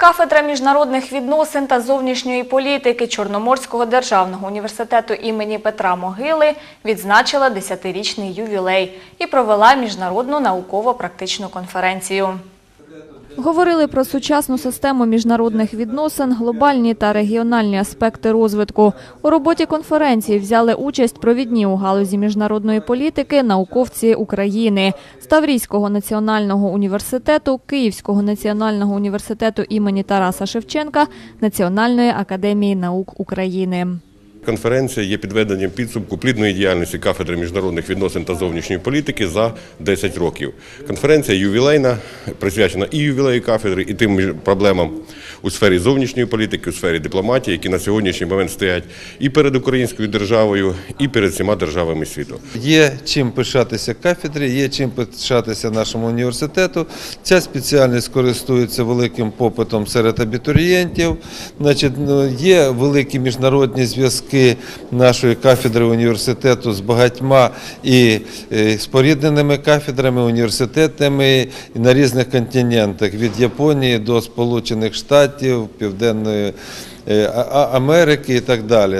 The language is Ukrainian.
Кафедра міжнародних відносин та зовнішньої політики Чорноморського державного університету імені Петра Могили відзначила 10-річний ювілей і провела міжнародну науково-практичну конференцію. Говорили про сучасну систему міжнародних відносин, глобальні та регіональні аспекти розвитку. У роботі конференції взяли участь провідні у галузі міжнародної політики науковці України Ставрійського національного університету, Київського національного університету імені Тараса Шевченка, Національної академії наук України. Конференція є підведенням підсумку плідної діяльності кафедри міжнародних відносин та зовнішньої політики за 10 років. Конференція ювілейна, присвячена і ювілею кафедри, і тим проблемам у сфері зовнішньої політики, у сфері дипломатії, які на сьогоднішній момент стоять і перед українською державою, і перед всіма державами світу. Є чим пишатися кафедрі, є чим пишатися нашому університету. Ця спеціальність користується великим попитом серед абітурієнтів. Значить, ну, є великі міжнародні зв'язки нашої кафедри університету з багатьма і е, спорідненими кафедрами, університетами на різних континентах від Японії до Сполучених Штатів, Південної е, Америки і так далі.